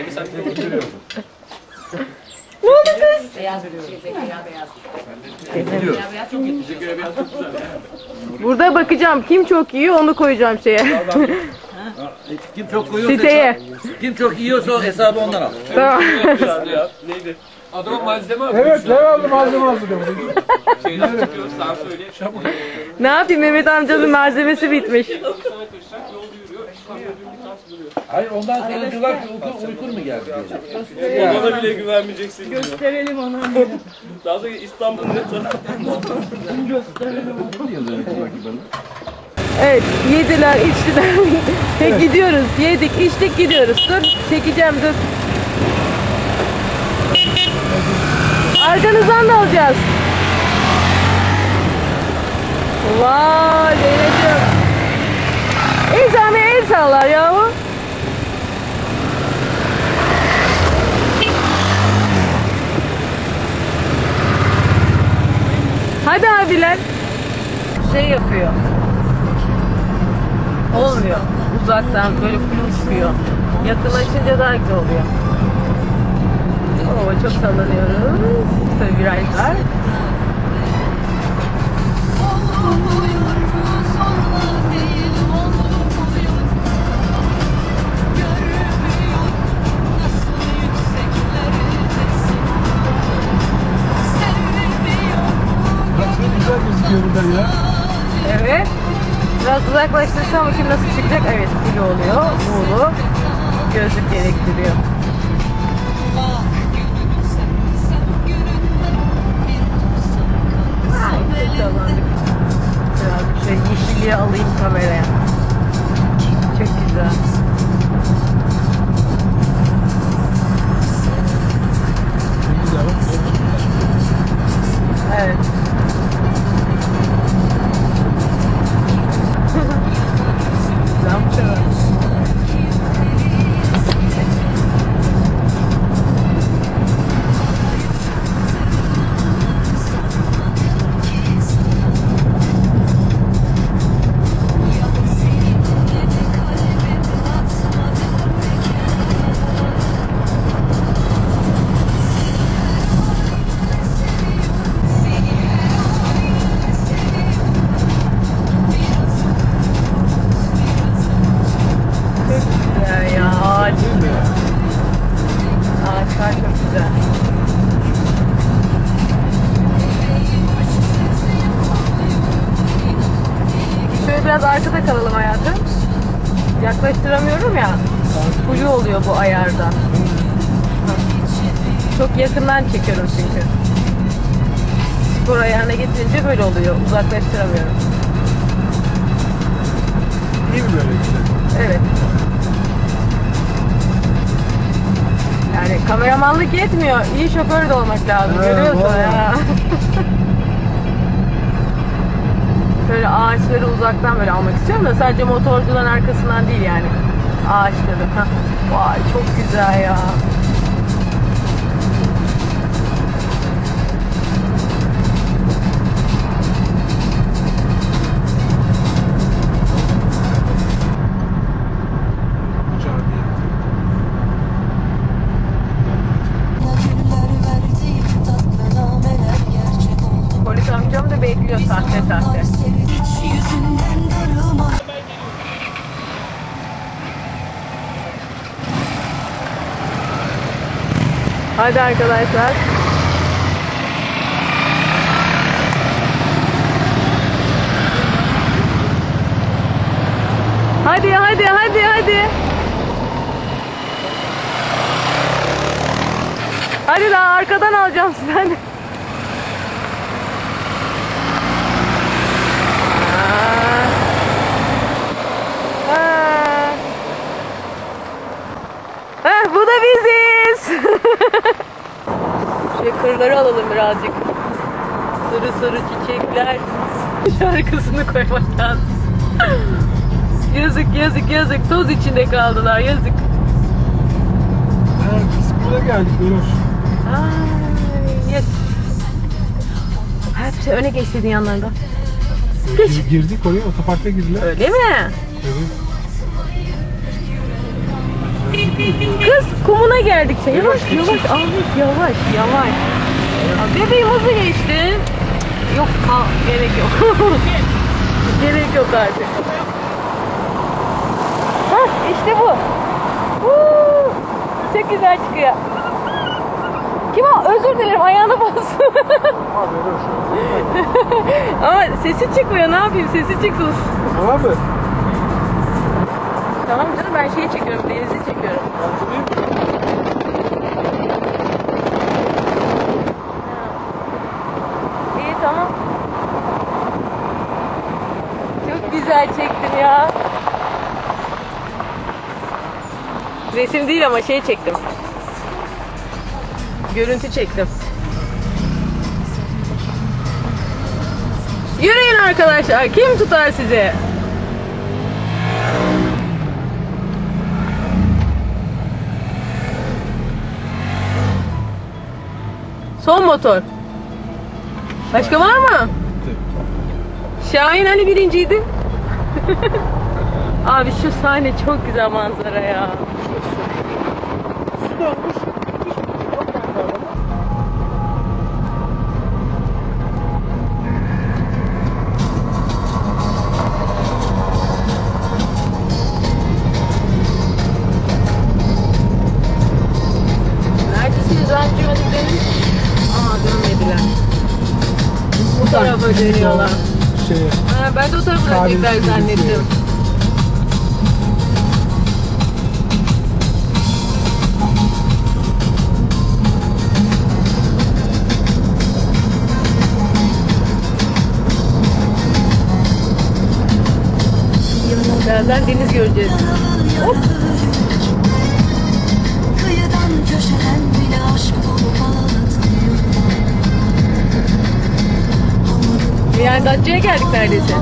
Emi sen de getiriyorsun. Ne oldu kız? Beyaz şey, Zekeriya beyaz. Gidiyor. Zekeriya beyaz çok iyi. Teşekkür ederim. Çok güzel. Burada bakacağım kim çok yiyor onu koyacağım şeye. Kim çok koyuyorsa Siteye. kim çok yiyorsa o hesabı ondan al. Tamam. Neydi? Adama malzeme aldı. Evet ne aldı malzeme aldı dedim. Şeyden çıkıyoruz. Sana söyleyeyim. ne yapayım Mehmet amcanın malzemesi bitmiş. Hayır ondan sonra diyorlar ki uyku, uykun mu geldi diyecek. Ona bile güvenmeyeceksin. diyor. Gösterelim ona. Daha sonra İstanbul'un ne tarafı? Evet yediler içtiler. Tek gidiyoruz yedik içtik gidiyoruz. Dur çekeceğim dur. Arkanızdan da alacağız. Vay Zeynep'ciğim. İnsan bir el sallar yahu. Şey yapıyor. Olmuyor. Uzaktan böyle kuyum çıkıyor. Yakınlaşınca daha güzel oluyor. Oo, çok sallanıyoruz. Tabii virajlar. Biraz uzaklaştırsam bakayım nasıl çıkacak. Evet, kilo oluyor. Buğulu. Gözlük gerektiriyor. Ay, çok. Biraz bir şey yeşilliği alayım kameraya. Biraz arkada kalalım hayatım. Yaklaştıramıyorum ya. Ucu oluyor bu ayarda. Çok yakından çekiyorum çünkü. Spor ayarına getirince böyle oluyor. Uzaklaştıramıyorum. İyi mi böyle güzel? Evet. Yani kameramanlık yetmiyor. İyi şoför de olmak lazım. Evet, Görüyorsun ya. Ağaçları uzaktan böyle almak istiyorum da sadece motorcuların arkasından değil yani. Ağaçları. Vay çok güzel ya. Hadi arkadaşlar. Hadi hadi hadi hadi. Hadi daha arkadan alacağım sizden. Ha. Heh, bu da biziz. Şöyle kırları alalım birazcık. Sarı sarı çiçekler. Şarkısını koymak lazım. yazık yazık yazık. Toz içinde kaldılar yazık. Evet, biz buraya geldik Dönüş. Ay, yes. Hep öne geçseydin yanlarında. Geç. Girdik oraya otoparka girdiler. Öyle mi? Evet. Kumuna geldik. Şey, yavaş yavaş Ahmet yavaş yavaş. Ya Bebeğim hızlı geçti. Yok ha, gerek yok. gerek yok artık. Hah işte bu. Huu, çok güzel çıkıyor. Kim o? Özür dilerim ayağına bastım. Ama sesi çıkmıyor ne yapayım sesi çıksın. Tamam mı? Tamam canım ben şeyi çekiyorum denizi çekiyorum. İyi tamam. Çok güzel çektim ya. Resim değil ama şey çektim. Görüntü çektim. Yürüyün arkadaşlar. Kim tutar sizi? Son motor. Başka var mı? Şahin Ali birinciydi. Abi şu sahne çok güzel manzara ya. Neredesiniz tarafa dönüyorlar. Şeye. Ha, ben de o tarafa dönecekler zannettim. Birazdan deniz göreceğiz. Hop. Datça'ya geldik neredeyse.